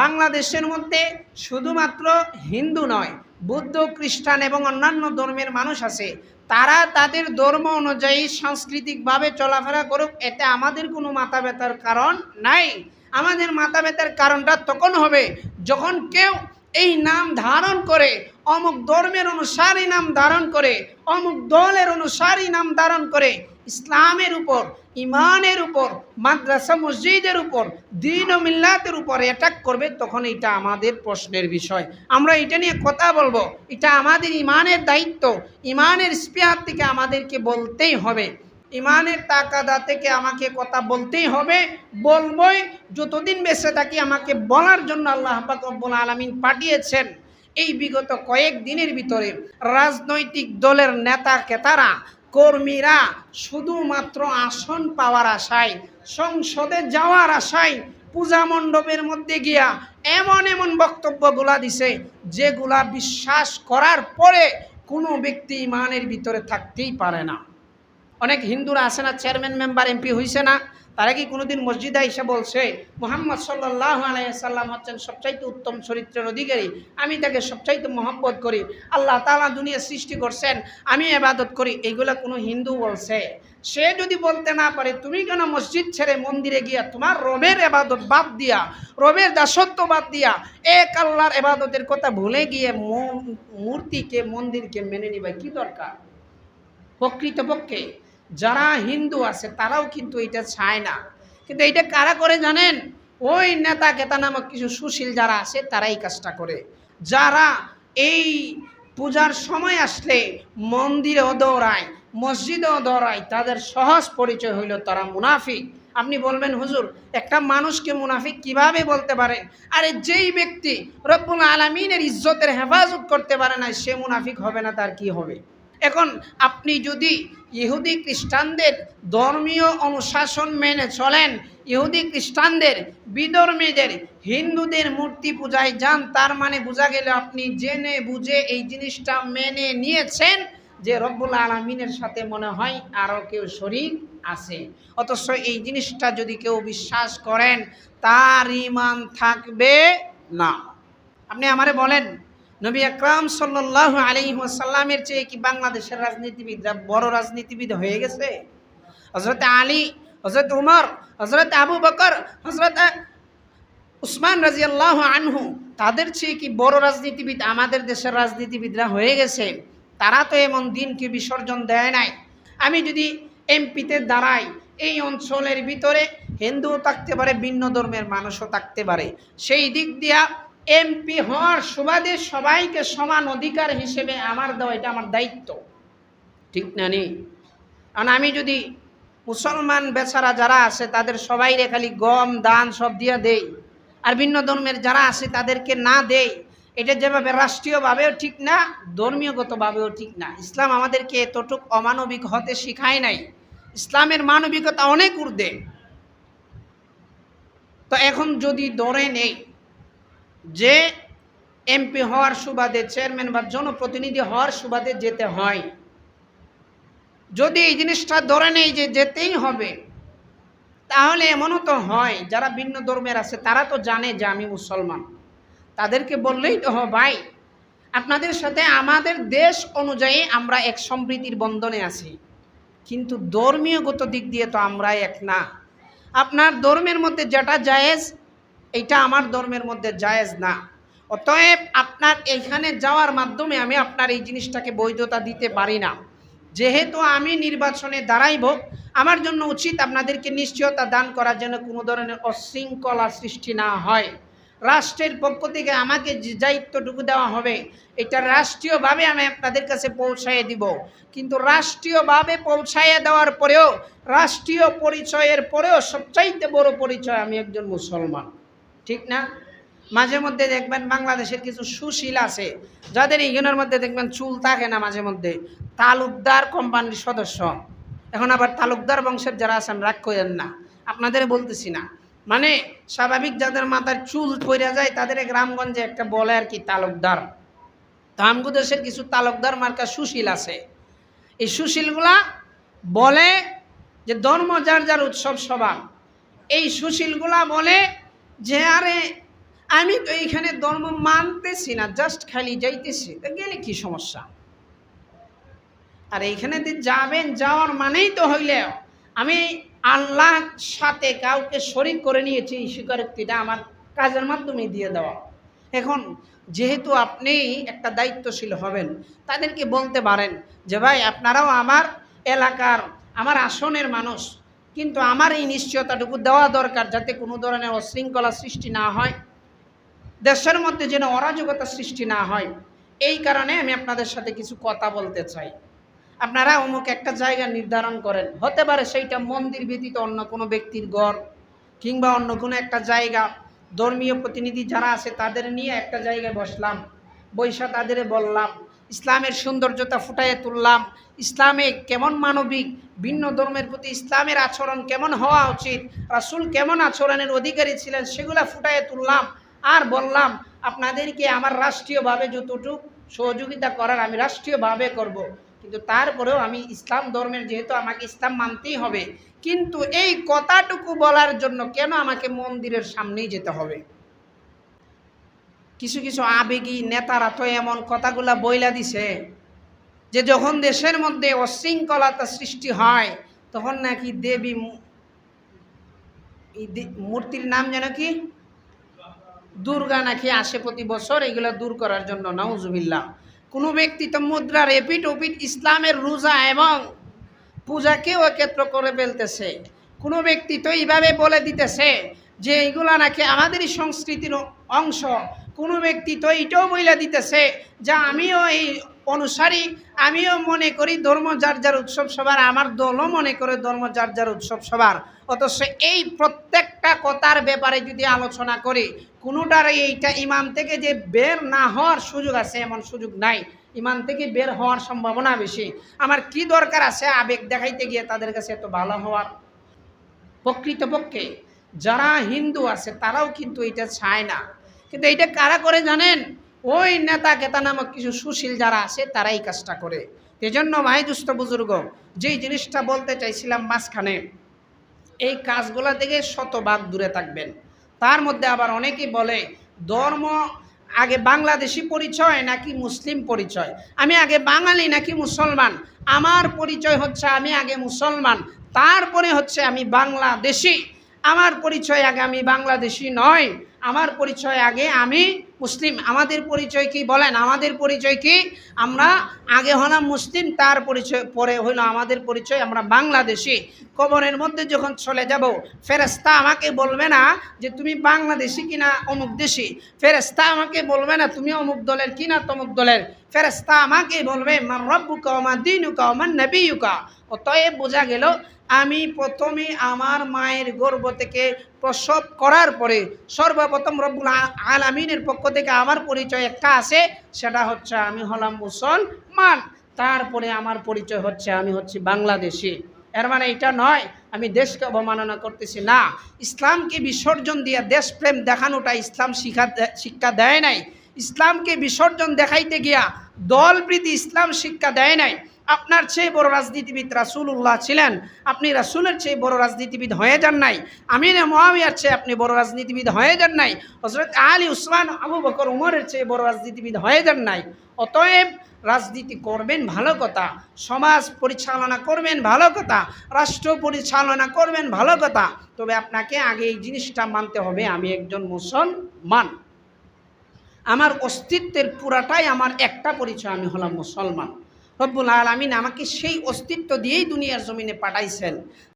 বাংলাদেশের মধ্যে শুধুমাত্র হিন্দু নয়, বুদ্ধ, খ্রিস্টান এবং অন্যান্য ধর্মের মানুষ আছে। তারা তাদের ধর্ম অনুযায়ী সাংস্কৃতিকভাবে চলাফেরা করুক, এতে আমাদের কোনো মাথা ব্যথার কারণ নাই। আমাদের মাথা ব্যথার কারণটা তখন হবে যখন কেউ এই নাম ধারণ করে, অমুক ধর্মের অনুসারী নাম ধারণ করে, অমুক দলের অনুসারী নাম ধারণ করে ইসলামের উপর, ইমানের উপর, মাদ্রাসা, মসজিদের উপর, দিন ও মিল্লাতের উপর অ্যাটাক করবে, তখন এটা আমাদের প্রশ্নের বিষয়। আমরা এটা নিয়ে কথা বলব। এটা আমাদের ইমানের দায়িত্ব। ইমানের স্পেয়ার থেকে আমাদেরকে বলতেই হবে। ইমানের তাকাদা থেকে আমাকে কথা বলতেই হবে। বলবই যতদিন বেঁচে থাকি আমাকে বলার জন্য আল্লাহ পাকবুল আলমিন পাঠিয়েছেন। এই বিগত কয়েক দিনের ভিতরে রাজনৈতিক দলের নেতা কেতারা কর্মীরা শুধুমাত্র আসন পাওয়ার আশায়, সংসদে যাওয়ার আশায় পূজা মণ্ডপের মধ্যে গিয়া এমন এমন বক্তব্যগুলা দিছে, যেগুলা বিশ্বাস করার পরে কোনো ব্যক্তি মানের ভিতরে থাকতেই পারে না। অনেক হিন্দুরা আছে না চেয়ারম্যান মেম্বার এমপি হয়েছে না, তারা কি কোনোদিন মসজিদে এসে বলছে, মোহাম্মদ সাল্লাহ আলাইসাল্লাম হচ্ছেন সবচাইতে উত্তম চরিত্রের অধিকারী, আমি তাকে সবচাইতে মহব্বত করি, আল্লাহ তালা দুনিয়া সৃষ্টি করছেন, আমি এবাদত করি এইগুলা কোনো হিন্দু বলছে। সে যদি বলতে না পারে, তুমি কেন মসজিদ ছেড়ে মন্দিরে গিয়া তোমার রবের এবাদত বাদ দিয়া, রবের দাসত্ব বাদ দিয়া, এক আল্লাহর এবাদতের কথা ভুলে গিয়ে মূর্তিকে, মন্দিরকে মেনে নিবে কি দরকার? প্রকৃতপক্ষে যারা হিন্দু আছে, তারাও কিন্তু এটা চায় না। কিন্তু এটা কারা করে জানেন? ওই নেতা কেতা নামক কিছু সুশীল যারা আছে, তারা এই কাজটা করে। যারা এই পূজার সময় আসলে মন্দিরেও দৌড়ায়, মসজিদেও দৌড়ায়, তাদের সহজ পরিচয় হইল তারা মুনাফিক। আপনি বলবেন, হুজুর, একটা মানুষকে মুনাফিক কীভাবে বলতে পারে? আরে যেই ব্যক্তি রব্বুল আলমিনের ইজ্জতের হেফাজত করতে পারে না, সে মুনাফিক হবে না, তার কি হবে? এখন আপনি যদি ইহুদি খ্রিস্টানদের ধর্মীয় অনুশাসন মেনে চলেন, ইহুদি খ্রিস্টানদের বিধর্মীদের হিন্দুদের মূর্তি পূজায় যান, তার মানে বোঝা গেলে আপনি জেনে বুঝে এই জিনিসটা মেনে নিয়েছেন যে রব্বুল আলমিনের সাথে মনে হয় আরও কেউ শরীর আছে। অথচ এই জিনিসটা যদি কেউ বিশ্বাস করেন, তার ইমান থাকবে না। আপনি আমারে বলেন নবী আকরাম সাল্লাহ আলী সাল্লামের চেয়ে কি বাংলাদেশের রাজনীতিবিদরা বড় রাজনীতিবিদ হয়ে গেছে? হজরত আলী হজরত উমর হজরত আবু বকর হজরত উসমান রাজিয়াল্লাহ আনহু, তাদের চেয়ে কি বড় রাজনীতিবিদ আমাদের দেশের রাজনীতিবিদরা হয়ে গেছে? তারা তো এমন দিনকে বিসর্জন দেয় নাই। আমি যদি এমপিতে দাঁড়াই, এই অঞ্চলের ভিতরে হিন্দুও থাকতে পারে, ভিন্ন ধর্মের মানুষও থাকতে পারে। সেই দিক দিয়া এমপি হওয়ার সুবাদে সবাইকে সমান অধিকার হিসেবে আমার দেওয়া, এটা আমার দায়িত্ব। ঠিক না নেই? কারণ আমি যদি মুসলমান বেচারা যারা আছে, তাদের সবাইরে খালি গম, দান সব দিয়ে দেই। আর ভিন্ন ধর্মের যারা আছে, তাদেরকে না দেই। এটা যেভাবে রাষ্ট্রীয়ভাবেও ঠিক না, ধর্মীয়গতভাবেও ঠিক না। ইসলাম আমাদেরকে এতটুক অমানবিক হতে শিখায় নাই। ইসলামের মানবিকতা অনেক ঊর্ধ্বে। তো এখন যদি ধরে নেই যে এমপি হওয়ার সুবাদে চেয়ারম্যান বা জনপ্রতিনিধি হওয়ার সুবাদে যেতে হয়। যদি এই জিনিসটা ধরে নেই যে যেতেই হবে, তাহলে এমনও তো হয়, যারা ভিন্ন ধর্মের আছে, তারা তো জানে যে আমি মুসলমান। তাদেরকে বললেই তো ভাই, আপনাদের সাথে আমাদের দেশ অনুযায়ী আমরা এক সম্প্রীতির বন্ধনে আছি। কিন্তু ধর্মীয়গত দিক দিয়ে তো আমরা এক না। আপনার ধর্মের মধ্যে যেটা জায়েজ এইটা আমার ধর্মের মধ্যে জায়েজ না। অতএব আপনার এইখানে যাওয়ার মাধ্যমে আমি আপনার এই জিনিসটাকে বৈধতা দিতে পারি না। যেহেতু আমি নির্বাচনে দাঁড়াইব, আমার জন্য উচিত আপনাদেরকে নিশ্চয়তা দান করার জন্য কোনো ধরনের অশৃঙ্খলা সৃষ্টি না হয়। রাষ্ট্রের পক্ষ থেকে আমাকে যে দায়িত্বটুকু দেওয়া হবে, এটা রাষ্ট্রীয়ভাবে আমি আপনাদের কাছে পৌঁছাইয়ে দিব। কিন্তু রাষ্ট্রীয়ভাবে পৌঁছাইয়ে দেওয়ার পরেও, রাষ্ট্রীয় পরিচয়ের পরেও সবচাইতে বড় পরিচয় আমি একজন মুসলমান। ঠিক না? মাঝে মধ্যে দেখবেন বাংলাদেশের কিছু সুশীল আছে, যাদের এইগুলোর মধ্যে দেখবেন চুল থাকে না মাঝে মধ্যে। তালুকদার কোম্পানির সদস্য। এখন আবার তালুকদার বংশের যারা আছেন, রাগ করেন না। আপনাদের বলতেছি না। মানে স্বাভাবিক যাদের মাথার চুল পড়ে যায়, তাদের গ্রামগঞ্জে একটা বলে আর কি তালুকদার। তো আমগো দেশের কিছু তালুকদার মার্কা সুশীল আছে। এই সুশীলগুলা বলে যে ধর্ম যার যার উৎসব সভা এই সুশীলগুলা বলে যে আরে আমি তো এইখানে ধর্ম মানতেছি না জাস্ট খালি যাইতেছি, তা গেলে কি সমস্যা? আর এইখানে যাবেন, যাওয়ার মানেই তো হইলে আমি আল্লাহ সাথে কাউকে শরিক করে নিয়েছি স্বীকারোক্তিটা আমার কাজের মাধ্যমে দিয়ে দেওয়া। এখন যেহেতু আপনি একটা দায়িত্বশীল হবেন, তাদেরকে বলতে পারেন যে, ভাই, আপনারাও আমার এলাকার, আমার আসনের মানুষ কিন্তু আমার এই নিশ্চয়তাটুকু দেওয়া দরকার যাতে কোনো ধরনের অশৃঙ্খলা সৃষ্টি না হয়, দেশের মধ্যে যেন অরাজকতা সৃষ্টি না হয়, এই কারণে আমি আপনাদের সাথে কিছু কথা বলতে চাই। আপনারা অমুক একটা জায়গা নির্ধারণ করেন, হতে পারে সেইটা মন্দির ব্যতীত অন্য কোনো ব্যক্তির ঘর কিংবা অন্য কোনো একটা জায়গা। ধর্মীয় প্রতিনিধি যারা আছে তাদের নিয়ে একটা জায়গায় বসলাম, বৈশা তাদের বললাম ইসলামের সৌন্দর্যতা ফুটাইয়ে তুললাম। ইসলামে কেমন মানবিক, ভিন্ন ধর্মের প্রতি ইসলামের আচরণ কেমন হওয়া উচিত, রাসূল কেমন আচরণের অধিকারী ছিলেন সেগুলা ফুটাইয়ে তুললাম। আর বললাম, আপনাদেরকে আমার রাষ্ট্রীয়ভাবে যতটুকু সহযোগিতা করার আমি রাষ্ট্রীয়ভাবে করব। কিন্তু তারপরেও আমি ইসলাম ধর্মের যেহেতু আমাকে ইসলাম মানতেই হবে, কিন্তু এই কথাটুকু বলার জন্য কেন আমাকে মন্দিরের সামনেই যেতে হবে? কিছু কিছু আবেগী নেতারা তো এমন কথাগুলা বইলা দিছে যে যখন দেশের মধ্যে অশৃঙ্খলতা সৃষ্টি হয়, তখন নাকি দেবী মূর্তির নাম যেন কি? দুর্গা নাকি আসে প্রতি বছর, এগুলো দূর করার জন্য, নাউজুবিল্লাহ। কোনো ব্যক্তি তো মুদ্রার এপিট ওপিট ইসলামের রোজা এবং পূজাকেও একত্র করে ফেলতেছে। কোনো ব্যক্তি তো এইভাবে বলে দিতেছে যে এইগুলা নাকি আমাদেরই সংস্কৃতির অংশ। কোনো ব্যক্তি তো এইটাও মহিলা দিতেছে যে আমিও এই অনুসারী, আমিও মনে করি ধর্ম যার যার উৎসব সবার, আমার দলও মনে করে ধর্ম যার যার উৎসব সবার। অথচ এই প্রত্যেকটা কথার ব্যাপারে যদি আলোচনা করি, কোনোটার এইটা ইমান থেকে যে বের না হওয়ার সুযোগ আছে এমন সুযোগ নাই। ইমান থেকে বের হওয়ার সম্ভাবনা বেশি। আমার কি দরকার আছে আবেগ দেখাইতে গিয়ে তাদের কাছে এত ভালো হওয়ার? প্রকৃতপক্ষে যারা হিন্দু আছে তারাও কিন্তু এটা চায় না। কিন্তু এইটা কারা করে জানেন? ওই নেতা কেতা নামক কিছু সুশীল যারা আছে তারা এই কাজটা করে। এজন্য ভাই দুস্থ বুজুর্গ, যেই জিনিসটা বলতে চাইছিলাম মাঝখানে, এই কাজগুলা থেকে শতভাগ দূরে থাকবেন। তার মধ্যে আবার অনেকেই বলে, ধর্ম আগে বাংলাদেশি পরিচয় নাকি মুসলিম পরিচয়? আমি আগে বাঙালি নাকি মুসলমান? আমার পরিচয় হচ্ছে আমি আগে মুসলমান, তারপরে হচ্ছে আমি বাংলাদেশি। আমার পরিচয় আগে আমি বাংলাদেশি নয়। আমার পরিচয় আগে, আমি মুসলিম। আমাদের পরিচয় কি বলেন? আমাদের পরিচয় কি? আমরা আগে হলাম মুসলিম, তার পরিচয়, পরে হইল আমাদের পরিচয়, আমরা বাংলাদেশি। কবরের মধ্যে যখন চলে যাব ফেরেস্তা আমাকে বলবে না যে তুমি বাংলাদেশি কিনা অমুক দেশি। ফেরেস্তা আমাকে বলবে না, তুমি অমুক দলের কিনা তমুক দলের। ফেরেস্তা আমাকে বলবে মার রব্বুকা আমার দিনুকা আমার নবীকা অতএব বোঝা গেল আমি প্রথমে আমার মায়ের গর্ব থেকে প্রসব করার পরে সর্বপ্রথম রব্বুল আলামিনের পক্ষ থেকে আমার পরিচয় একটা আছে, সেটা হচ্ছে আমি হলাম মুসলমান। তারপরে আমার পরিচয় হচ্ছে আমি হচ্ছি বাংলাদেশি। এর মানে এটা নয়, আমি দেশকে অবমাননা করতেছি না। ইসলামকে বিসর্জন দিয়ে দেশপ্রেম দেখানোটা ইসলাম শিক্ষা শিক্ষা দেয় নাই। ইসলামকে বিসর্জন দেখাইতে গিয়া দলপ্রীতি ইসলাম শিক্ষা দেয় নাই। আপনার চেয়ে বড় রাজনীতিবিদ রাসূলুল্লাহ ছিলেন। আপনি রাসুলের চেয়ে বড় রাজনীতিবিদ হয়ে যান নাই। আমিনে মহাবিয়ার চেয়ে আপনি বড় রাজনীতিবিদ হয়ে যান নাই। হজরত আলী উসমান, আবু বকর, উমরের চেয়ে বড় রাজনীতিবিদ হয়ে যান নাই। অতএব রাজনীতি করবেন ভালো কথা, সমাজ পরিচালনা করবেন ভালো কথা, রাষ্ট্র পরিচালনা করবেন ভালো কথা। তবে আপনাকে আগে এই জিনিসটা মানতে হবে, আমি একজন মুসলমান। আমার অস্তিত্বের পুরাটাই আমার একটা পরিচয়, আমি হলাম মুসলমান। রব্বুল আলমিন আমাকে সেই অস্তিত্ব দিয়েই দুনিয়ার জমিনে পাঠাইছেন।